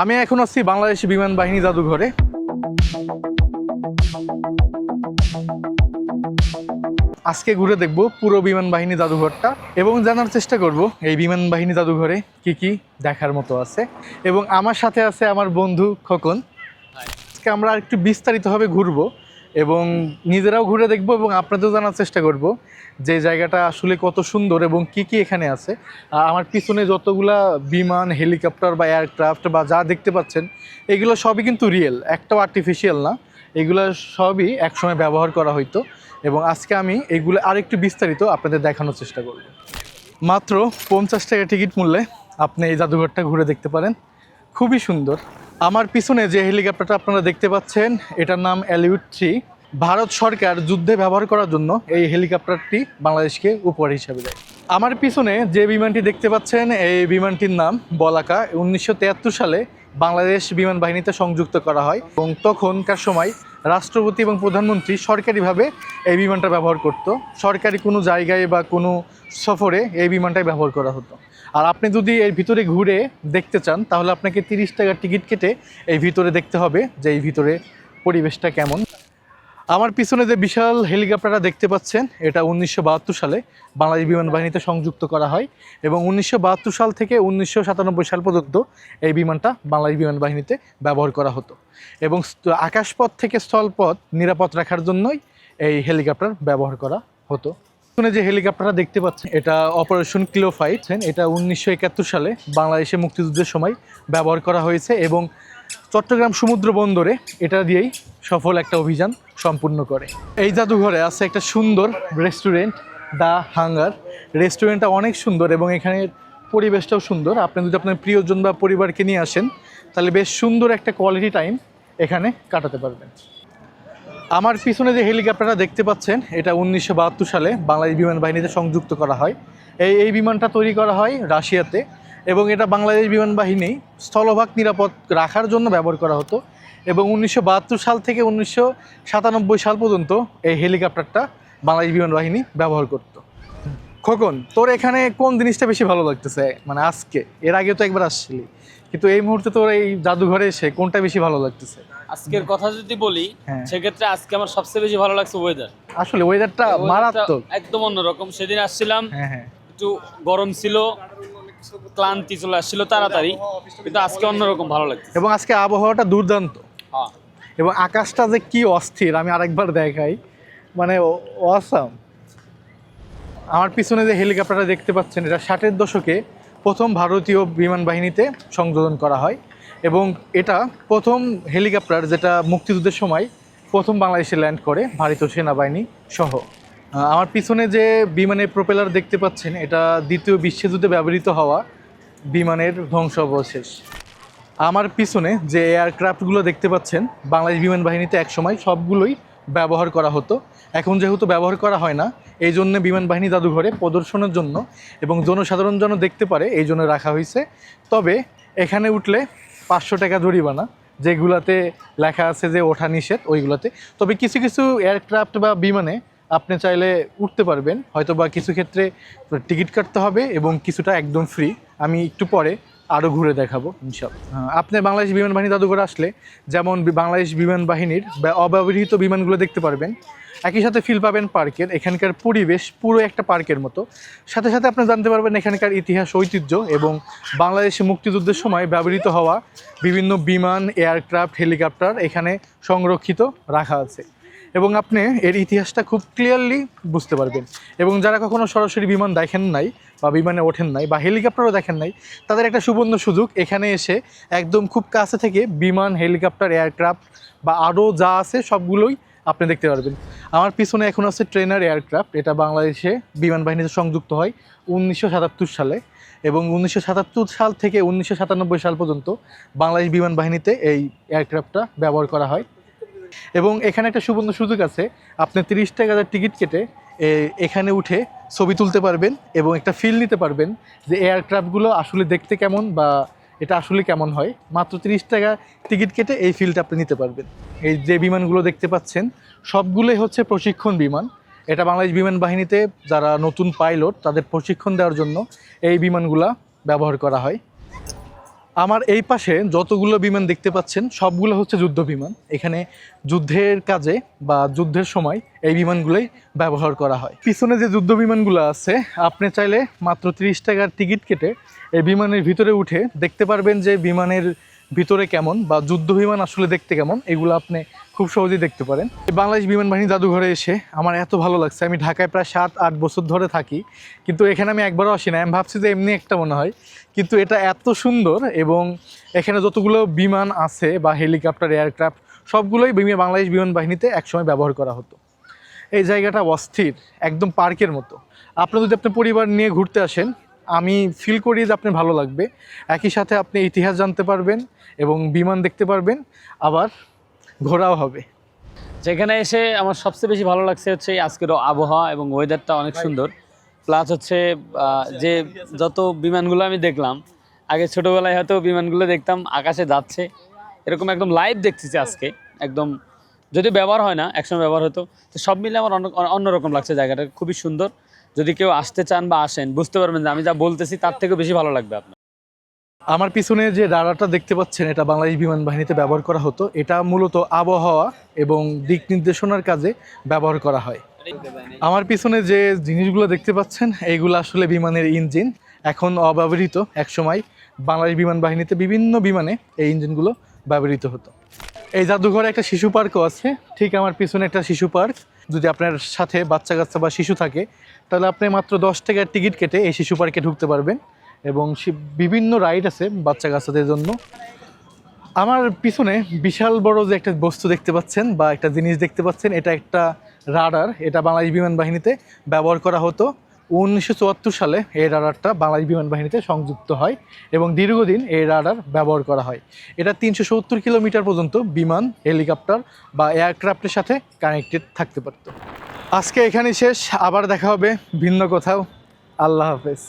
আমি এখন আছি বাংলাদেশ বিমান বাহিনী জাদুঘরে। আজকে ঘুরে দেখব পুরো বিমান বাহিনী জাদুঘরটা এবং জানার চেষ্টা করব এই বিমান বাহিনী জাদুঘরে কি কি দেখার মতো আছে। এবং আমার সাথে আছে আমার বন্ধু খোকন। আজকে আমরা একটু বিস্তারিতভাবে ঘুরবো। এবং নিজেরাও ঘুরে দেখব এবং আপনাদেরও জানার চেষ্টা করব যে জায়গাটা আসলে কত সুন্দর এবং কি কি এখানে আছে। আমার পিছনে যতগুলা বিমান, হেলিকপ্টার বা এয়ারক্রাফট বা যা দেখতে পাচ্ছেন, এগুলো সবই কিন্তু রিয়েল একটাও আর্টিফিশিয়াল না। এগুলো সবই একসময় ব্যবহার করা হইতো এবং আজকে আমি এগুলো আরেকটু বিস্তারিত আপনাদের দেখানোর চেষ্টা করব। মাত্র পঞ্চাশ টাকা টিকিট মূল্যে আপনি এই জাদুঘরটা ঘুরে দেখতে পারেন। খুবই সুন্দর। আমার পিছনে যে হেলিকপ্টারটা আপনারা দেখতে পাচ্ছেন, এটার নাম অ্যালিউড থ্রি ভারত সরকার যুদ্ধে ব্যবহার করার জন্য এই হেলিকপ্টারটি বাংলাদেশকে উপহার হিসাবে দেয়। আমার পিছনে যে বিমানটি দেখতে পাচ্ছেন, এই বিমানটির নাম বলাকা। উনিশশো সালে বাংলাদেশ বিমান বাহিনীতে সংযুক্ত করা হয় এবং তখনকার সময় রাষ্ট্রপতি এবং প্রধানমন্ত্রী সরকারিভাবে এই বিমানটা ব্যবহার করত। সরকারি কোনো জায়গায় বা কোনো সফরে এই বিমানটাই ব্যবহার করা হতো। আর আপনি যদি এর ভিতরে ঘুরে দেখতে চান, তাহলে আপনাকে তিরিশ টাকার টিকিট কেটে এই ভিতরে দেখতে হবে যে এই ভিতরে পরিবেশটা কেমন। আমার পিছনে যে বিশাল হেলিকপ্টারটা দেখতে পাচ্ছেন, এটা উনিশশো বাহাত্তর সালে বাংলাদেশ বিমান বাহিনীতে সংযুক্ত করা হয় এবং উনিশশো বাহাত্তর সাল থেকে উনিশশো সাতানব্বই সাল পর্যন্ত এই বিমানটা বাংলাদেশ বিমান বাহিনীতে ব্যবহার করা হতো এবং আকাশপথ থেকে স্থলপথ নিরাপদ রাখার জন্যই এই হেলিকপ্টার ব্যবহার করা হতো। যে হেলিকপ্টারটা দেখতে পাচ্ছেন, এটা অপারেশন ক্লিও ফাইট এটা উনিশশো একাত্তর সালে বাংলাদেশে মুক্তিযুদ্ধের সময় ব্যবহার করা হয়েছে এবং চট্টগ্রাম সমুদ্র বন্দরে এটা দিয়েই সফল একটা অভিযান সম্পূর্ণ করে। এই জাদুঘরে আছে একটা সুন্দর রেস্টুরেন্ট, দ্য হাঙ্গার। রেস্টুরেন্টটা অনেক সুন্দর এবং এখানের পরিবেশটাও সুন্দর। আপনি যদি আপনার প্রিয়জন বা পরিবারকে নিয়ে আসেন, তাহলে বেশ সুন্দর একটা কোয়ালিটি টাইম এখানে কাটাতে পারবেন। আমার পিছনে যে হেলিকপ্টারটা দেখতে পাচ্ছেন, এটা উনিশশো বাহাত্তর সালে বাংলাদেশ বিমান বাহিনীতে সংযুক্ত করা হয়। এই এই বিমানটা তৈরি করা হয় রাশিয়াতে এবং এটা বাংলাদেশ বিমান বাহিনী স্থলভাগ নিরাপদ রাখার জন্য ব্যবহার করা হতো এবং উনিশশো বাহাত্তর সাল থেকে উনিশশো সাতানব্বই সাল পর্যন্ত এই হেলিকপ্টারটা বাংলাদেশ বিমান বাহিনী ব্যবহার করতো। খোকন, তোর এখানে কোন জিনিসটা বেশি ভালো লাগতেছে? মানে আজকে, এর আগে তো একবার আসছিলি। কিন্তু এই মুহূর্তে তোর এই জাদুঘরে এসে কোনটা বেশি ভালো লাগতেছে? আজকের কথা যদি বলি হ্যাঁ। সেক্ষেত্রে আজকে আমার সবচেয়ে বেশি ভালো লাগছে ওয়েদার আসলে ওয়েদারটা মারাত্মক। একদম অন্যরকম। সেদিন আসছিলাম হ্যাঁ হ্যাঁ। একটু গরম ছিল ক্লান্তি চলে আসছিল তাড়াতাড়ি কিন্তু আজকে অন্যরকম ভালো লাগছে এবং আজকে আবহাওয়াটা দুর্দান্ত। এবং আকাশটা যে কি অস্থির আমি আরেকবার দেখাই। মানে অসাম আমার পিছনে যে হেলিকপ্টারটা দেখতে পাচ্ছেন এটা ষাটের দশকে প্রথম ভারতীয় বিমান বাহিনীতে সংযোজন করা হয় এবং এটা প্রথম হেলিকপ্টার যেটা মুক্তিযুদ্ধের সময় প্রথম বাংলাদেশে ল্যান্ড করে ভারতীয় সেনাবাহিনী সহ। আমার পিছনে যে বিমানের প্রোপেলার দেখতে পাচ্ছেন, এটা দ্বিতীয় বিশ্বযুদ্ধে ব্যবহৃত হওয়া বিমানের ধ্বংসাবশেষ। আমার পিছনে যে এয়ারক্রাফটগুলো দেখতে পাচ্ছেন, বাংলাদেশ বিমান বাহিনীতে একসময় সবগুলোই ব্যবহার করা হতো। এখন যেহেতু ব্যবহার করা হয় না, এই জন্য বিমান বাহিনী জাদুঘরে প্রদর্শনের জন্য এবং জনসাধারণ যেন দেখতে পারে, এই জন্য রাখা হয়েছে। তবে এখানে উঠলে পাঁচশো টাকা জরিমানা, যেগুলাতে লেখা আছে যে ওঠা নিষেধ, ওইগুলোতে। তবে কিছু কিছু এয়ারক্রাফট বা বিমানে আপনি চাইলে উঠতে পারবেন হয়তো বা কিছু ক্ষেত্রে টিকিট কাটতে হবে এবং কিছুটা একদম ফ্রি আমি একটু পরে আরও ঘুরে দেখাবো, ইনশাল্লাহ। আপনি বাংলাদেশ বিমান বাহিনী জাদুঘরে আসলে যেমন বাংলাদেশ বিমান বাহিনীর অব্যবহৃত বিমানগুলো দেখতে পারবেন, একই সাথে ফিল পাবেন পার্কের, এখানকার পরিবেশ পুরো একটা পার্কের মতো। সাথে সাথে আপনি জানতে পারবেন এখানকার ইতিহাস, ঐতিহ্য এবং বাংলাদেশে মুক্তিযুদ্ধের সময় ব্যবহৃত হওয়া বিভিন্ন বিমান, এয়ারক্রাফট, হেলিকপ্টার এখানে সংরক্ষিত রাখা আছে। এবং আপনি এর ইতিহাসটা খুব ক্লিয়ারলি বুঝতে পারবেন। এবং যারা কখনো সরাসরি বিমান দেখেন নাই বা বিমানে ওঠেন নাই বা হেলিকপ্টারও দেখেন নাই, তাদের একটা সুবর্ণ সুযোগ, এখানে এসে একদম খুব কাছে থেকে বিমান, হেলিকপ্টার এয়ারক্রাফট বা আরও যা আছে সবগুলোই আপনি দেখতে পারবেন। আমার পিছনে এখন আছে ট্রেনার এয়ারক্রাফট এটা বাংলাদেশে বিমান বাহিনীতে সংযুক্ত হয় উনিশশো সাতাত্তর সালে এবং উনিশশো সাতাত্তর সাল থেকে উনিশশো সাতানব্বই সাল পর্যন্ত বাংলাদেশ বিমান বাহিনীতে এই এয়ারক্রাফটটা ব্যবহার করা হয়। এবং এখানে একটা সুবর্ণ সুযোগ আছে। আপনি তিরিশ টাকা টিকিট কেটে এখানে উঠে ছবি তুলতে পারবেন এবং একটা ফিল নিতে পারবেন যে এয়ারক্রাফটগুলো আসলে দেখতে কেমন বা এটা আসলে কেমন হয়। মাত্র তিরিশ টাকা টিকিট কেটে এই ফিলটা আপনি নিতে পারবেন। এই যে বিমানগুলো দেখতে পাচ্ছেন, সবগুলোই হচ্ছে প্রশিক্ষণ বিমান। এটা বাংলাদেশ বিমান বাহিনীতে যারা নতুন পাইলট তাদের প্রশিক্ষণ দেওয়ার জন্য এই বিমানগুলা ব্যবহার করা হয়। আমার এই পাশে যতগুলো বিমান দেখতে পাচ্ছেন, সবগুলো হচ্ছে যুদ্ধ বিমান। এখানে যুদ্ধের কাজে বা যুদ্ধের সময় এই বিমানগুলোই ব্যবহার করা হয়। পিছনে যে যুদ্ধ বিমানগুলো আছে, আপনি চাইলে মাত্র তিরিশ টাকার টিকিট কেটে এই বিমানের ভিতরে উঠে দেখতে পারবেন যে বিমানের ভিতরে কেমন বা যুদ্ধ বিমান আসলে দেখতে কেমন, এগুলো আপনি খুব সহজেই দেখতে পারেন। বাংলাদেশ বিমান বাহিনী জাদুঘরে এসে আমার এত ভালো লাগছে। আমি ঢাকায় প্রায় সাত, আট বছর ধরে থাকি, কিন্তু এখানে আমি একবারও আসি না আমি ভাবছি যে এমনি একটা মনে হয়, কিন্তু এটা এত সুন্দর এবং এখানে যতগুলো বিমান আছে বা হেলিকপ্টার, এয়ারক্রাফট, সবগুলোই বিমা- বাংলাদেশ বিমান বাহিনীতে একসময় ব্যবহার করা হতো। এই জায়গাটা অস্থির, একদম পার্কের মতো। আপনি যদি আপনার পরিবার নিয়ে ঘুরতে আসেন আমি ফিল করি যে আপনার ভালো লাগবে। একই সাথে আপনি ইতিহাস জানতে পারবেন এবং বিমান দেখতে পারবেন আবার ঘোরাও হবে। যেখানে এসে আমার সবচেয়ে বেশি ভালো লাগছে হচ্ছে এই আজকের আবহাওয়া এবং ওয়েদারটা অনেক সুন্দর। প্লাস হচ্ছে যে যত বিমানগুলো আমি দেখলাম আগে ছোটোবেলায় হয়তো বিমানগুলো দেখতাম আকাশে যাচ্ছে এরকম একদম লাইভ দেখতেছি আজকে একদম যদি ব্যবহার হয় না একসময় ব্যবহার হতো তো সব মিলে আমার অন্য অন্যরকম লাগছে জায়গাটা খুবই সুন্দর। যদি কেউ আসতে চান বা আসেন, বুঝতে পারবেন যে আমি যা বলতেছি তার থেকে বেশি ভালো লাগবে আপনার। আমার পিছনে যে রাডারটা দেখতে পাচ্ছেন, এটা বাংলাদেশ বিমান বাহিনীতে ব্যবহার করা হতো। এটা মূলত আবহাওয়া এবং দিক নির্দেশনার কাজে ব্যবহার করা হয়। আমার পিছনে যে জিনিসগুলো দেখতে পাচ্ছেন এইগুলো আসলে বিমানের ইঞ্জিন। এখন অব্যবহৃত একসময় বাংলাদেশ বিমান বাহিনীতে বিভিন্ন বিমানে এই ইঞ্জিনগুলো ব্যবহৃত হতো। এই জাদুঘরে একটা শিশু পার্কও আছে। ঠিক আমার পিছনে একটা শিশু পার্ক। যদি আপনার সাথে বাচ্চা কাচ্চা বা শিশু থাকে, তাহলে আপনি মাত্র দশ টাকার টিকিট কেটে এই শিশু পার্কে ঢুকতে পারবেন এবং বিভিন্ন রাইড আছে বাচ্চা কাচ্চাদের জন্য। আমার পিছনে বিশাল বড় যে একটা বস্তু দেখতে পাচ্ছেন বা একটা জিনিস দেখতে পাচ্ছেন, এটা একটা রাডার, এটা বাংলাদেশ বিমান বাহিনীতে ব্যবহার করা হতো। উনিশশো চুয়াত্তর সালে এই রাডারটা বাংলাদেশ বিমান বাহিনীতে সংযুক্ত হয় এবং দীর্ঘদিন এই রাডার ব্যবহার করা হয়। এটা তিনশো সত্তর কিলোমিটার পর্যন্ত বিমান, হেলিকপ্টার বা এয়ারক্রাফটের সাথে কানেক্টেড থাকতে পারত। আজকে এখানেই শেষ। আবার দেখা হবে ভিন্ন কোথাও। আল্লাহ হাফেজ।